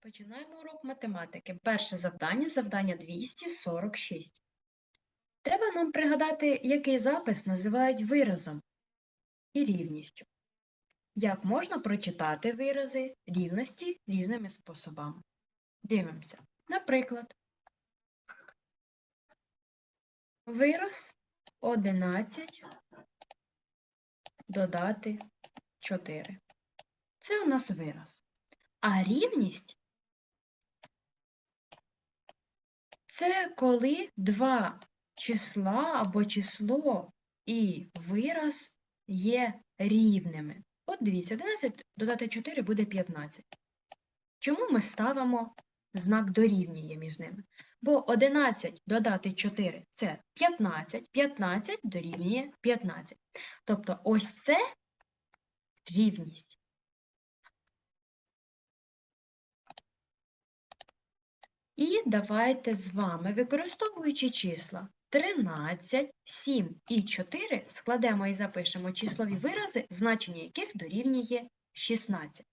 Починаємо урок математики. Перше завдання, завдання 246. Треба нам пригадати, який запис називають виразом і рівністю. Як можна прочитати вирази рівності різними способами? Дивимося. Наприклад, вираз 11 додати 4. Це у нас вираз. А рівність Це коли два числа або число і вираз є рівними. От дивіться, 11 додати 4 буде 15. Чому ми ставимо знак дорівнює між ними? Бо 11 додати 4 – це 15, 15 дорівнює 15. Тобто ось це рівність. І давайте з вами, використовуючи числа 13, 7 і 4, складемо і запишемо числові вирази, значення яких дорівнює 16.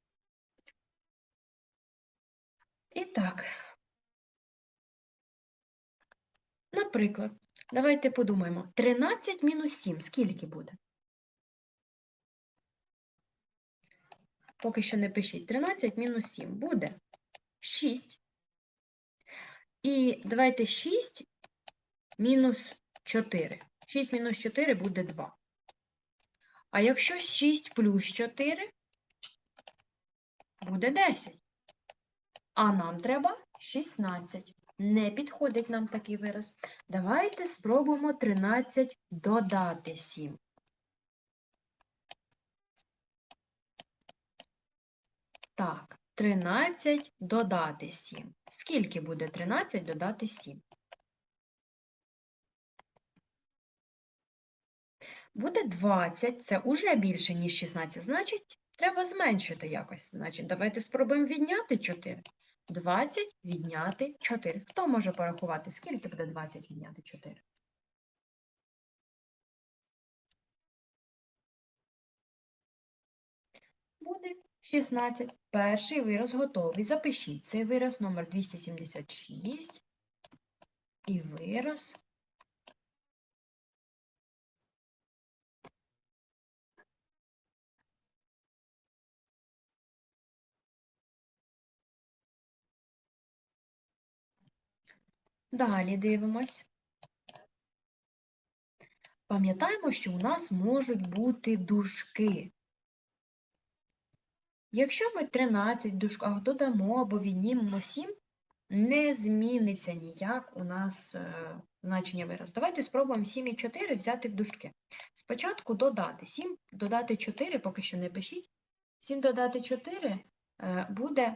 І так, наприклад, давайте подумаємо, 13 мінус 7 скільки буде? Поки що не пишіть. 13 мінус 7 буде 6. І давайте 6 мінус 4. 6 мінус 4 буде 2. А якщо 6 плюс 4 буде 10. А нам треба 16. Не підходить нам такий вираз. Давайте спробуємо 13 додати 7. Так, 13 додати 7. Скільки буде 13 додати 7? Буде 20, це уже більше, ніж 16, значить, треба зменшити якось. Значить, давайте спробуємо відняти 4. 20 відняти 4. Хто може порахувати, скільки буде 20 відняти 4? Буде 16. Перший вираз готовий. Запишіть цей вираз номер 276 і вираз Далі дивимось. Пам'ятаємо, що у нас можуть бути дужки. Якщо ми 13 в дужках додамо або віднімемо 7, не зміниться ніяк у нас е, значення виразу. Давайте спробуємо 7 і 4 взяти в дужки. Спочатку додати 7, додати 4, поки що не пишіть. 7 додати 4 е, буде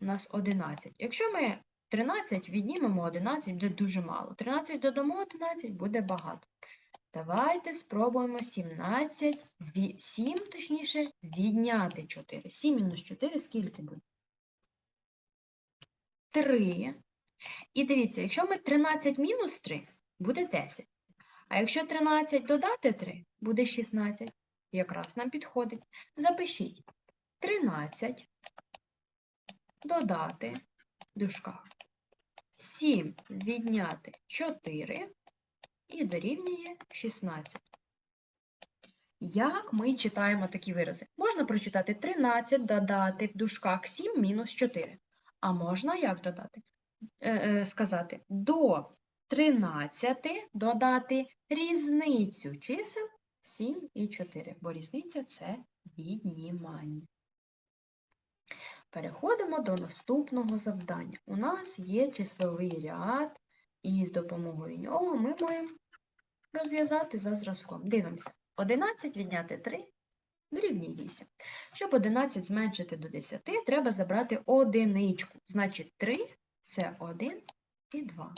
у нас 11. Якщо ми 13 віднімемо 11, буде дуже мало. 13 додамо 11, буде багато. Давайте спробуємо 17, 7, точніше, відняти 4. 7 мінус 4 скільки буде? 3. І дивіться, якщо ми 13 мінус 3, буде 10. А якщо 13 додати 3, буде 16. Якраз нам підходить. Запишіть 13 додати в дужках. 7 відняти 4 і дорівнює 16. Як ми читаємо такі вирази? Можна прочитати 13 додати в дужках 7 мінус 4. А можна як додати? Е, е, сказати до 13 додати різницю чисел 7 і 4, бо різниця це віднімання. Переходимо до наступного завдання. У нас є числовий ряд, і з допомогою нього ми маємо розв'язати за зразком. Дивимося. 11 відняти 3 дорівнює 8. Щоб 11 зменшити до 10, треба забрати одиничку. Значить, 3 це 1 і 2.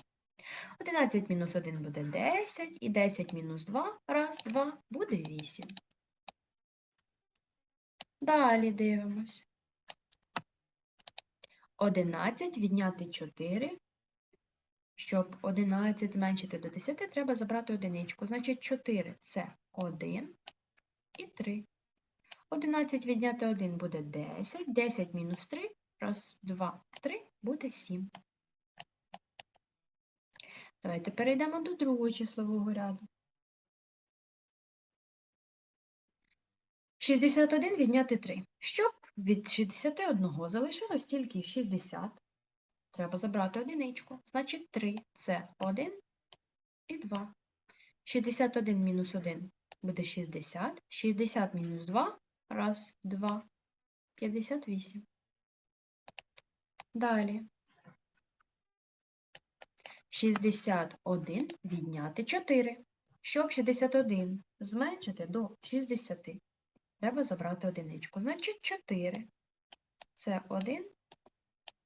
11 мінус 1 буде 10, і 10 мінус 2, раз, 2, буде 8. Далі дивимось. 11 відняти 4. Щоб 11 зменшити до 10, треба забрати одиничку. Значить, 4 це 1 і 3. 11 відняти 1 буде 10. 10 мінус 3 Раз, два, три, буде 7. Давайте перейдемо до другого числового ряду. 61 відняти 3. Щоб від 61 залишилось тільки 60, треба забрати одиничку. Значить 3 це 1 і 2. 61 мінус 1 буде 60. 60 мінус 2. Раз, два. 58. Далі. 61 відняти 4. Щоб 61 зменшити до 60, треба забрати одиничку. Значить 4. Це 1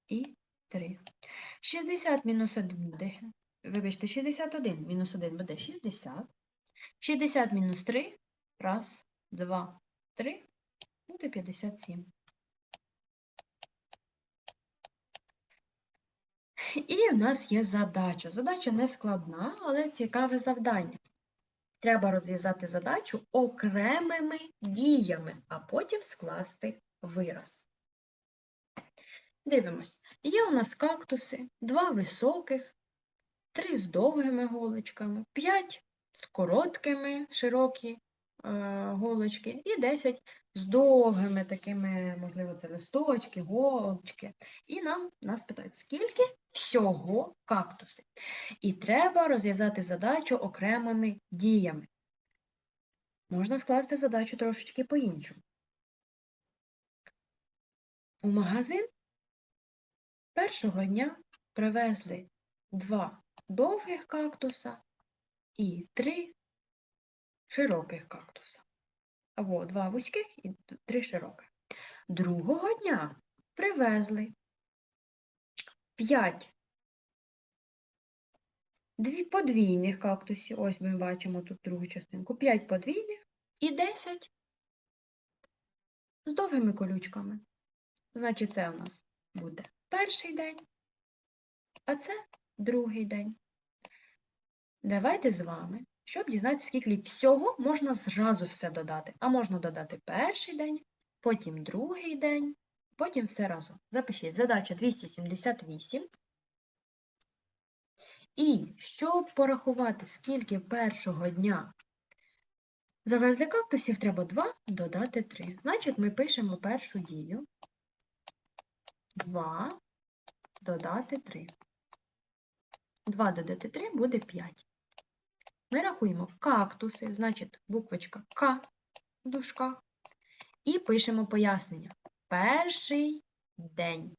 і 3. 60 мінус 1 буде. Вибачте, 61 мінус 1 буде 60. 60 мінус 3. Раз, два, три. Буде 57. І в нас є задача. Задача не складна, але цікаве завдання. Треба розв'язати задачу окремими діями, а потім скласти вираз. Дивимось. Є у нас кактуси, два високих, три з довгими голочками, п'ять з короткими широкі е, голочки і 10 з довгими такими, можливо, це листочки, голочки. І нам нас питають, скільки всього кактуси. І треба розв'язати задачу окремими діями. Можна скласти задачу трошечки по-іншому. У магазин першого дня привезли два довгих кактуса і три широких кактуса. Або два вузьких і три широких. Другого дня привезли п'ять дві подвійних кактусів. Ось ми бачимо тут другу частинку. П'ять подвійних і 10 з довгими колючками. Значить, це у нас буде перший день, а це другий день. Давайте з вами, щоб дізнатися, скільки всього можна зразу все додати. А можна додати перший день, потім другий день, потім все разом. Запишіть задача 278. І щоб порахувати, скільки першого дня завезли кактусів, треба 2 додати 3. Значить, ми пишемо першу дію. 2 додати 3. 2 додати 3 буде 5. Ми рахуємо кактуси, значить, буквочка К в дужках. І пишемо пояснення. Перший день.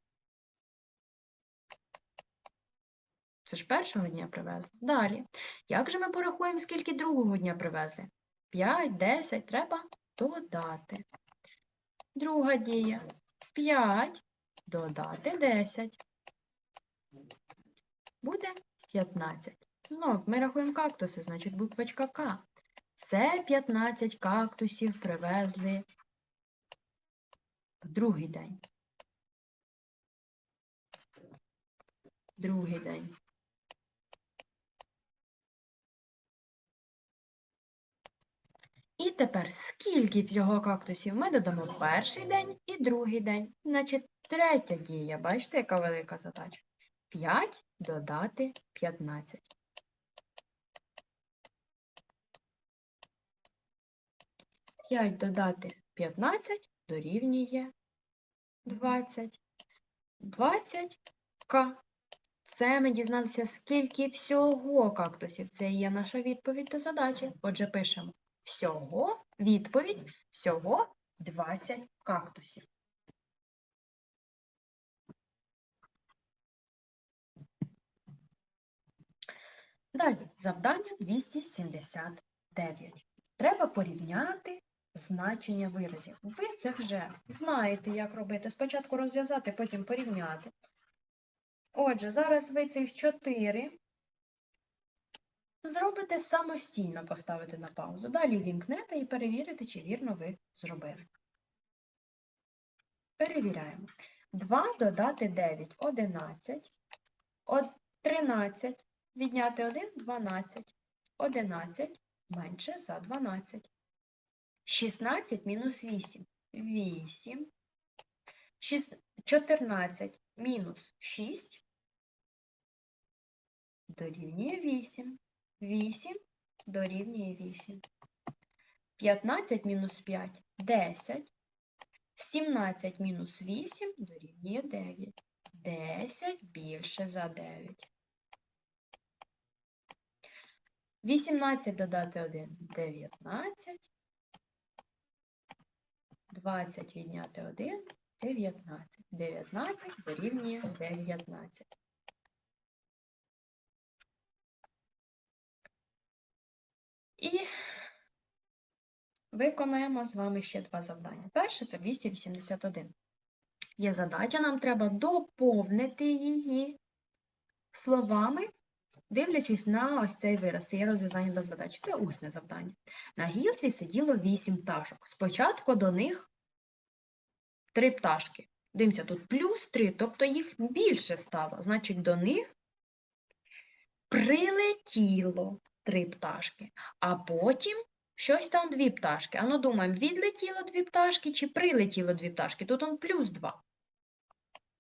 Це ж першого дня привезли. Далі. Як же ми порахуємо, скільки другого дня привезли? 5, 10, треба додати. Друга дія. 5 додати 10. Буде 15. Знов ми рахуємо кактуси, значить буквочка К. Це 15 кактусів привезли в другий день. Другий день. І тепер скільки всього кактусів ми додамо перший день і другий день. Значить, третя дія. Бачите, яка велика задача? 5 додати 15. П'ять додати 15 дорівнює 20. 20 К. Це ми дізналися, скільки всього кактусів. Це є наша відповідь до задачі. Отже, пишемо всього, відповідь, всього 20 кактусів. Далі, завдання 279. Треба порівняти значення виразів. Ви це вже знаєте, як робити. Спочатку розв'язати, потім порівняти. Отже, зараз ви цих 4 зробите самостійно поставити на паузу. Далі вімкнете і перевірите, чи вірно ви зробили. Перевіряємо. 2 додати 9 11. 13 відняти 1 12. 11 менше за 12. 16 мінус 8 8. 14 мінус 6 дорівнює 8. 8 дорівнює 8. 15 мінус 5 – 10. 17 мінус 8 дорівнює 9. 10 більше за 9. 18 додати 1 – 19. 20 відняти 1 – 19. 19 дорівнює 19. І виконаємо з вами ще два завдання. Перше це 281. Є задача, нам треба доповнити її словами, дивлячись на ось цей вираз. Це є розв'язання до задачі. Це усне завдання. На гілці сиділо 8 пташок. Спочатку до них 3 пташки. Дивимося, тут плюс 3, тобто їх більше стало. Значить, до них прилетіло 3 пташки, а потім щось там дві пташки. Ану думаємо, відлетіло дві пташки чи прилетіло дві пташки? Тут он плюс 2.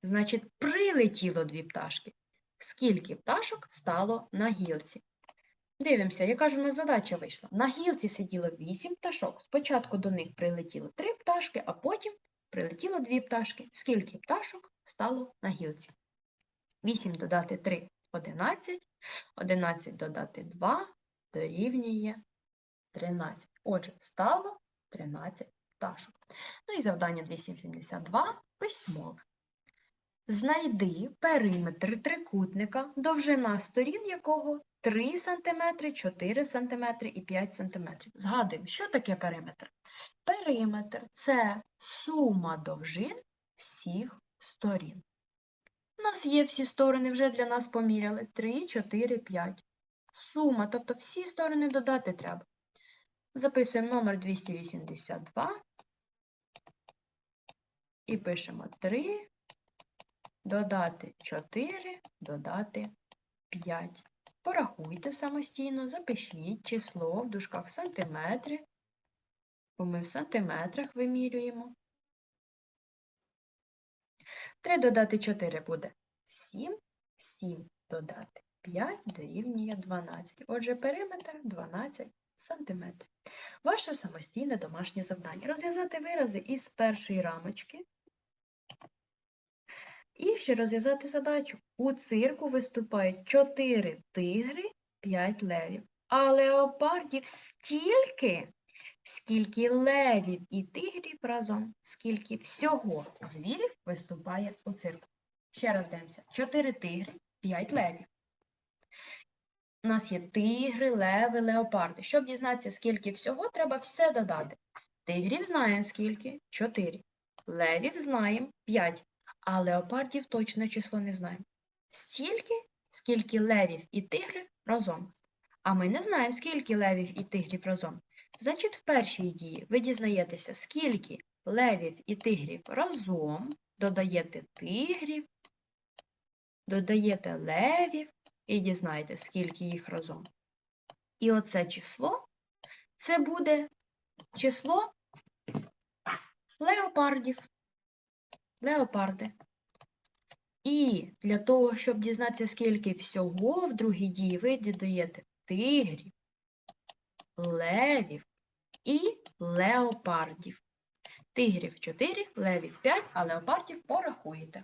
Значить, прилетіло дві пташки. Скільки пташок стало на гілці? Дивимося, яка ж у нас задача вийшла. На гілці сиділо 8 пташок. Спочатку до них прилетіло 3 пташки, а потім прилетіло 2 пташки. Скільки пташок стало на гілці? 8 додати 3 – 11. 11 додати 2 дорівнює 13. Отже, стало 13 пташок. Ну і завдання 272 письмове. Знайди периметр трикутника, довжина сторін якого 3 см, 4 см і 5 см. Згадуємо, що таке периметр? Периметр – це сума довжин всіх сторін. У нас є всі сторони, вже для нас поміряли. 3, 4, 5. Сума, тобто всі сторони додати треба. Записуємо номер 282 і пишемо 3, додати 4, додати 5. Порахуйте самостійно, запишіть число в дужках сантиметри, бо ми в сантиметрах вимірюємо. 3 додати 4 буде 7, 7 додати 5 дорівнює 12. Отже, периметр 12 см. Ваше самостійне домашнє завдання. Розв'язати вирази із першої рамочки. І ще розв'язати задачу. У цирку виступають 4 тигри, 5 левів. А леопардів стільки, скільки левів і тигрів разом, скільки всього звірів виступає у цирку. Ще раз дивимося. 4 тигри, 5 левів. У нас є тигри, леви, леопарди. Щоб дізнатися, скільки всього, треба все додати. Тигрів знаємо скільки? 4. Левів знаємо 5. А леопардів точне число не знаємо. Стільки, скільки левів і тигрів разом. А ми не знаємо, скільки левів і тигрів разом. Значить, в першій дії ви дізнаєтеся, скільки левів і тигрів разом, додаєте тигрів, додаєте левів і дізнаєте, скільки їх разом. І оце число, це буде число леопардів. Леопарди. І для того, щоб дізнатися, скільки всього в другій дії, ви додаєте тигрів, левів і леопардів. Тигрів 4, левів 5, а леопардів порахуєте.